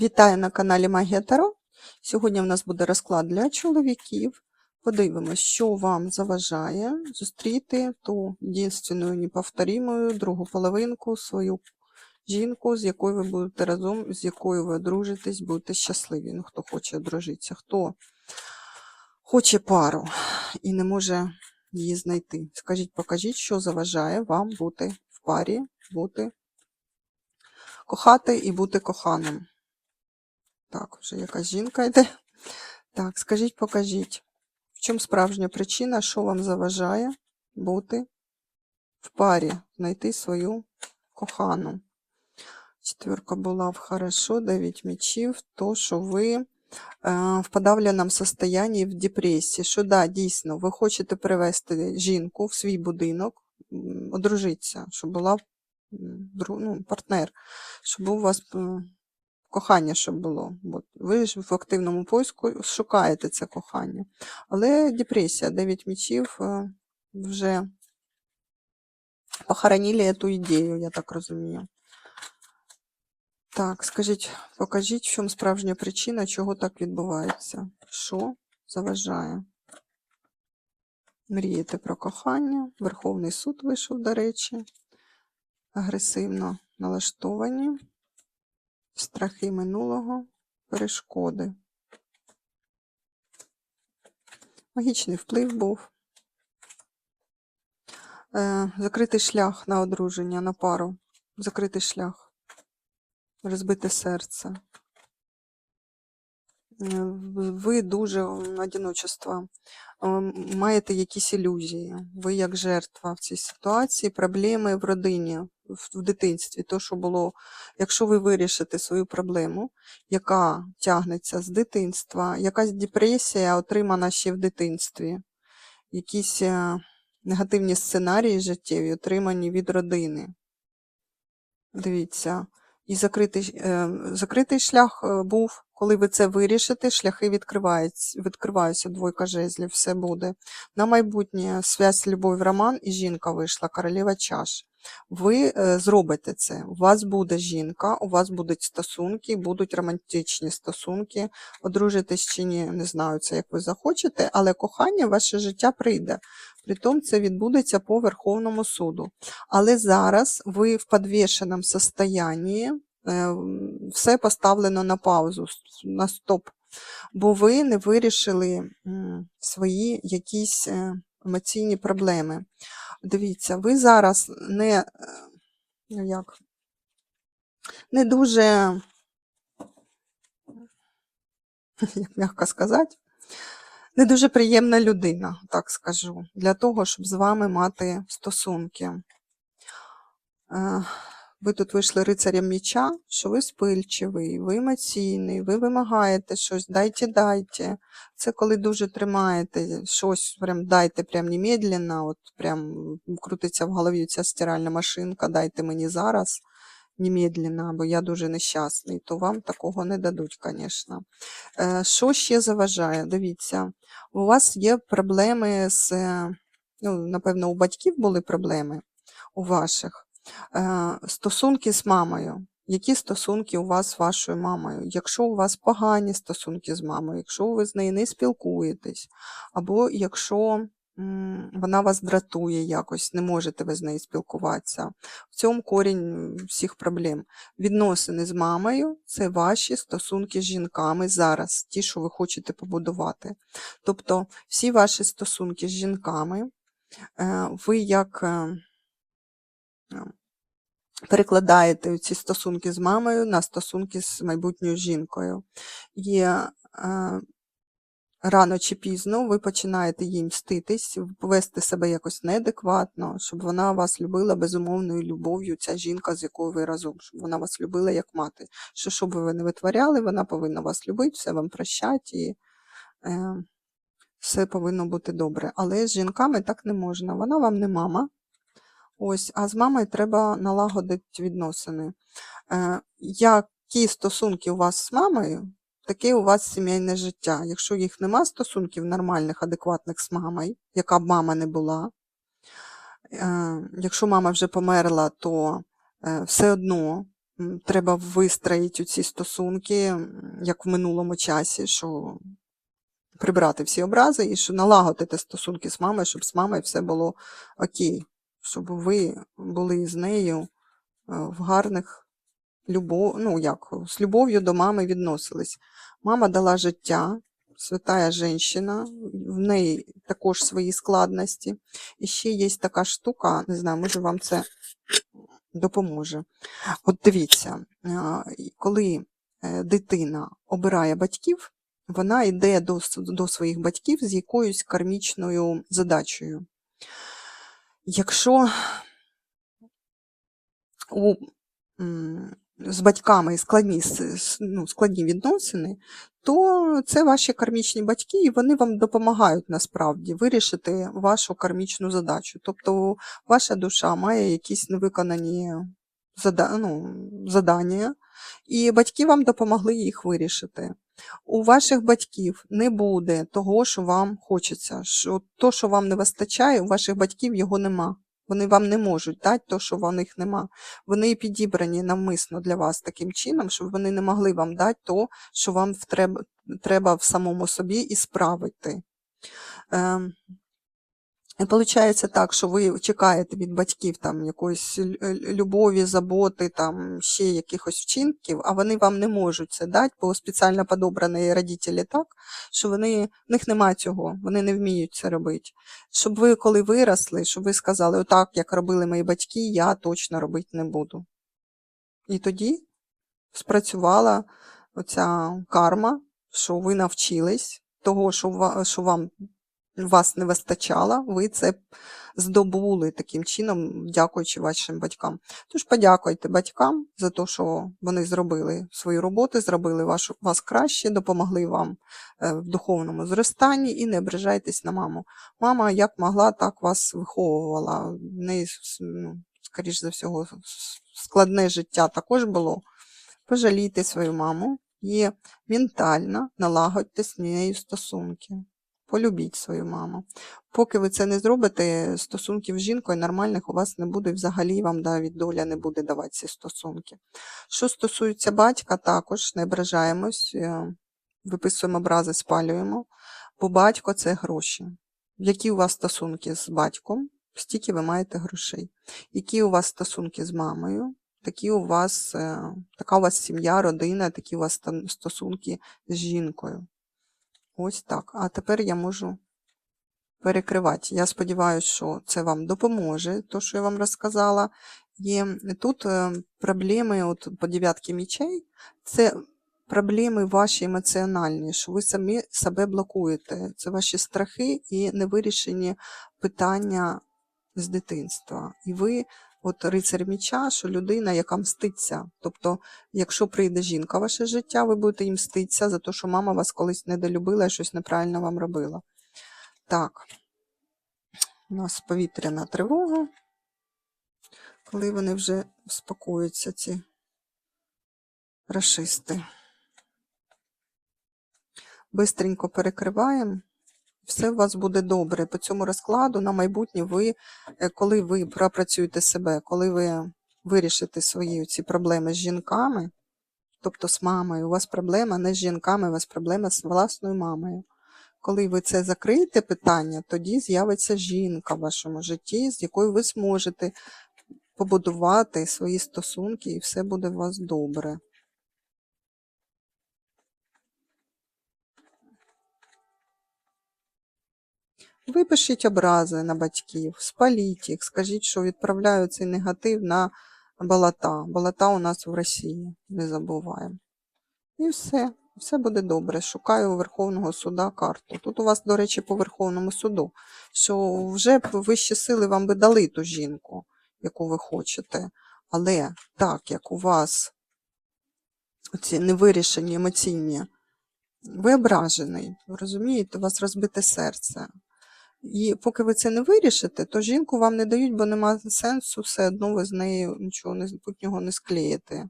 Вітаю на каналі Магія Таро. Сьогодні в нас буде розклад для чоловіків. Подивимось, що вам заважає зустріти ту єдинственну неповторимую другу половинку, свою жінку, з якою ви будете разом, з якою ви одружитесь, будете щасливі. Ну, хто хоче одружитися, хто хоче пару і не може її знайти. Скажіть, покажіть, що заважає вам бути в парі, бути кохати і бути коханим. Так, вже якась жінка йде. Так, скажіть, покажіть, в чому справжня причина, що вам заважає бути в парі, знайти свою кохану. Четверка була в хорошо, 9 мечів, то, що ви е, в подавленому состоянні, в депресії, що да, дійсно, ви хочете привести жінку в свій будинок, одружитися, щоб була ну, партнер, щоб у вас е, кохання, щоб було. Бо ви ж в активному поиску шукаєте це кохання. Але депресія, 9 мічів е, вже похоронили цю ідею, я так розумію. Так, скажіть, покажіть, в чому справжня причина, чого так відбувається? Що заважає? Мрієте про кохання. Верховний суд вийшов, до речі. Агресивно налаштовані. Страхи минулого, перешкоди. Магічний вплив був. Е, закритий шлях на одруження, на пару. Закритий шлях. Розбите серце. Ви дуже одиночество. е, Маєте якісь ілюзії. Ви як жертва в цій ситуації, проблеми в родині, в в дитинстві. То, що було, якщо ви вирішите свою проблему, яка тягнеться з дитинства, якась депресія отримана ще в дитинстві, якісь е, негативні сценарії життєві, отримані від родини. Дивіться. І закритий, е, закритий шлях е, був, коли ви це вирішите, шляхи відкриваються, відкриваються двойка жезлів, все буде. На майбутнє связь, любов, роман і жінка вийшла, королева чаш. Ви е, зробите це. У вас буде жінка, у вас будуть стосунки, будуть романтичні стосунки. Одружитесь чи ні, не знаю, це як ви захочете, але кохання ваше життя прийде. Притом це відбудеться по Верховному суду. Але зараз ви в підвішеному состоянні, все поставлено на паузу, на стоп, бо ви не вирішили свої якісь е, емоційні проблеми. Дивіться, ви зараз не, е, ну як, не дуже, як м'яко сказати, не дуже приємна людина, так скажу, для того, щоб з вами мати стосунки. Ви тут вийшли рицарем міча, що ви спильчивий, ви емоційний, ви вимагаєте щось, дайте, дайте. Це коли дуже тримаєте щось, прям дайте прям немедленно, от прям крутиться в голові ця стиральна машинка, дайте мені зараз немедленно, бо я дуже нещасний, то вам такого не дадуть, звісно. Е, Що ще заважає? Дивіться, у вас є проблеми з, е, ну, напевно, у батьків були проблеми у ваших. Е, Стосунки з мамою. Які стосунки у вас з вашою мамою? Якщо у вас погані стосунки з мамою, якщо ви з нею не спілкуєтесь, або якщо вона вас дратує якось, не можете ви з нею спілкуватися. В цьому корінь всіх проблем. Відносини з мамою це ваші стосунки з жінками зараз, ті, що ви хочете побудувати. Тобто всі ваші стосунки з жінками, е, ви як е, перекладаєте ці стосунки з мамою на стосунки з майбутньою жінкою. І е, рано чи пізно ви починаєте їй мститись, повести себе якось неадекватно, щоб вона вас любила безумовною любов'ю, ця жінка, з якою ви разом, щоб вона вас любила як мати. Що що би ви не витворяли, вона повинна вас любити, все вам прощать і е, все повинно бути добре. Але з жінками так не можна. Вона вам не мама. Ось, а з мамою треба налагодити відносини. Е, які стосунки у вас з мамою, таке у вас сімейне життя. Якщо їх нема стосунків нормальних, адекватних з мамою, яка б мама не була, е, якщо мама вже померла, то е, все одно треба вистроїти ці стосунки, як в минулому часі, що прибрати всі образи і що налагодити стосунки з мамою, щоб з мамою все було окей, щоб ви були з нею е, в гарних любов, ну як, з любов'ю до мами відносились. Мама дала життя, святая жінка, в неї також свої складності. І ще є така штука, не знаю, може вам це допоможе. От дивіться, коли е, дитина обирає батьків, вона йде до, до своїх батьків з якоюсь кармічною задачею. Якщо у, з батьками складні, ну, складні відносини, то це ваші кармічні батьки, і вони вам допомагають насправді вирішити вашу кармічну задачу. Тобто ваша душа має якісь невиконані ну, задання, і батьки вам допомогли їх вирішити. У ваших батьків не буде того, що вам хочеться. Що то, що вам не вистачає, у ваших батьків його нема. Вони вам не можуть дати то, що в них нема. Вони підібрані навмисно для вас таким чином, щоб вони не могли вам дати то, що вам треба, в самому собі і справити. Виходить так, що ви чекаєте від батьків там якоїсь любові, заботи, там ще якихось вчинків, а вони вам не можуть це дати, бо спеціально подобрані родителі так, що вони, в них немає цього, вони не вміють це робити. Щоб ви, коли виросли, щоб ви сказали, отак, як робили мої батьки, я точно робити не буду. І тоді спрацювала оця карма, що ви навчились того, що вам вас не вистачало, ви це здобули таким чином, дякуючи вашим батькам. Тож подякуйте батькам за те, що вони зробили свою роботу, зробили вашу, вас краще, допомогли вам е, в духовному зростанні і не ображайтесь на маму. Мама як могла, так вас виховувала. В ну, скоріш за всього, складне життя також було. Пожалійте свою маму і ментально налагодьте з нею стосунки. Полюбіть свою маму. Поки ви це не зробите, стосунків з жінкою нормальних у вас не буде, і взагалі вам навіть доля не буде давати ці стосунки. Що стосується батька, також не ображаємось, е, виписуємо образи, спалюємо, бо батько це гроші. Які у вас стосунки з батьком, стільки ви маєте грошей. Які у вас стосунки з мамою, такі у вас, е, така у вас сім'я, родина, такі у вас стосунки з жінкою. Ось так. А тепер я можу перекривати. Я сподіваюся, що це вам допоможе, то, що я вам розказала. І тут е, проблеми от по дев'ятки мічей, це проблеми ваші емоціональні, що ви самі себе блокуєте. Це ваші страхи і невирішені питання з дитинства. І ви, от рицар міча, що людина, яка мститься. Тобто, якщо прийде жінка в ваше життя, ви будете їм мститися за те, що мама вас колись недолюбила і щось неправильно вам робила. Так, у нас повітряна тривога. Коли вони вже успокоюються, ці рашисти. Бистренько перекриваємо. Все у вас буде добре. По цьому розкладу на майбутнє ви, е, коли ви пропрацюєте себе, коли ви вирішите свої ці проблеми з жінками, тобто з мамою, у вас проблема не з жінками, у вас проблема з власною мамою. Коли ви це закриєте питання, тоді з'явиться жінка в вашому житті, з якою ви зможете побудувати свої стосунки, і все буде у вас добре. Випишіть образи на батьків, спаліть їх, скажіть, що відправляю цей негатив на болота. Болота у нас в Росії, не забуваємо. І все, все буде добре. Шукаю у Верховного суда карту. Тут у вас, до речі, по Верховному суду, що вже вищі сили вам би дали ту жінку, яку ви хочете. Але так як у вас ці невирішені емоційні, ви ображений, розумієте, у вас розбите серце. І поки ви це не вирішите, то жінку вам не дають, бо нема сенсу, все одно ви з нею нічого не, путнього не склеїте.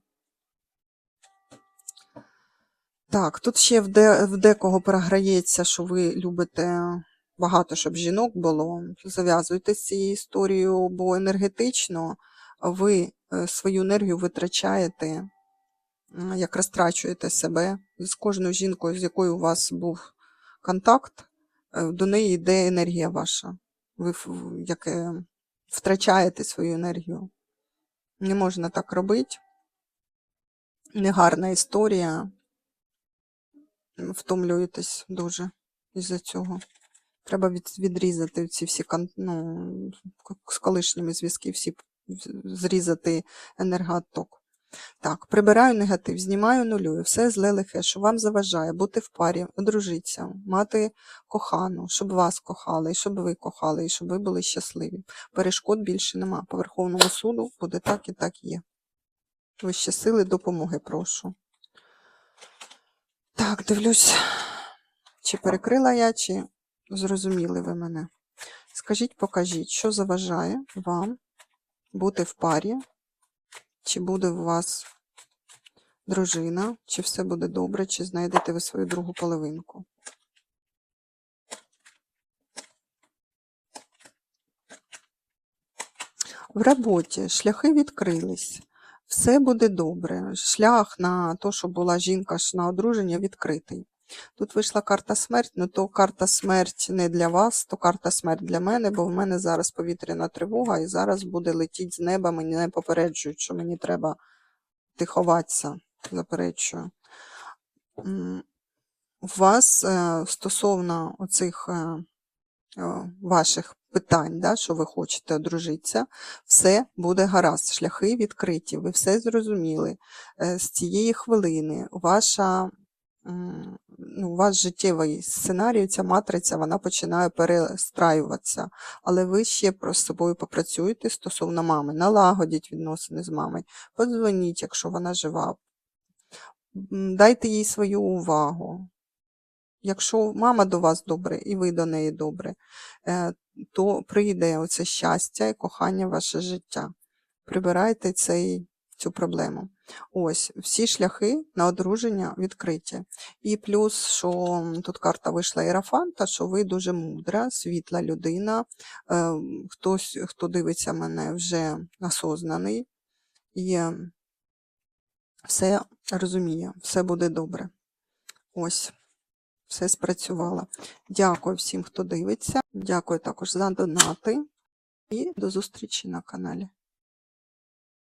Так, тут ще в, де, в декого програється, що ви любите багато, щоб жінок було. Зав'язуйте з цією історією, бо енергетично ви е, свою енергію витрачаєте, як розтрачуєте себе з кожною жінкою, з якою у вас був контакт, до неї йде енергія ваша. Ви як, е, втрачаєте свою енергію. Не можна так робити. Негарна історія. Втомлюєтесь дуже із-за цього. Треба від, відрізати ці всі ну, з колишніми зв'язки, всі зрізати енергооток. Так, прибираю негатив, знімаю нулюю, все зле лихе, що вам заважає бути в парі, одружитися, мати кохану, щоб вас кохали, і щоб ви кохали, і щоб ви були щасливі. Перешкод більше нема. По Верховному суду буде так і так є. Вищі сили, допомоги прошу. Так, дивлюсь, чи перекрила я, чи зрозуміли ви мене. Скажіть, покажіть, що заважає вам бути в парі, чи буде у вас дружина, чи все буде добре, чи знайдете ви свою другу половинку. В роботі шляхи відкрились. Все буде добре. Шлях на те, щоб була жінка ж на одруження, відкритий. Тут вийшла карта смерть, але то карта смерть не для вас, то карта смерть для мене, бо в мене зараз повітряна тривога, і зараз буде летіти з неба, мені не попереджують, що мені треба ти ховатися, заперечую. У вас е, стосовно оцих е, е, ваших питань, да, що ви хочете одружитися, все буде гаразд, шляхи відкриті, ви все зрозуміли. З цієї хвилини ваша, ну, у вас життєвий сценарій, ця матриця, вона починає перестраюватися. Але ви ще про з собою попрацюєте стосовно мами, налагодіть відносини з мамою, подзвоніть, якщо вона жива, дайте їй свою увагу. Якщо мама до вас добре і ви до неї добре, е, то прийде оце щастя і кохання в ваше життя. Прибирайте цей, цю проблему. Ось, всі шляхи на одруження відкриті. І плюс, що тут карта вийшла Іерафанта, що ви дуже мудра, світла людина. Е, Хтось, хто дивиться мене, вже осознаний. І е, все розуміє, все буде добре. Ось, все спрацювало. Дякую всім, хто дивиться. Дякую також за донати. І до зустрічі на каналі.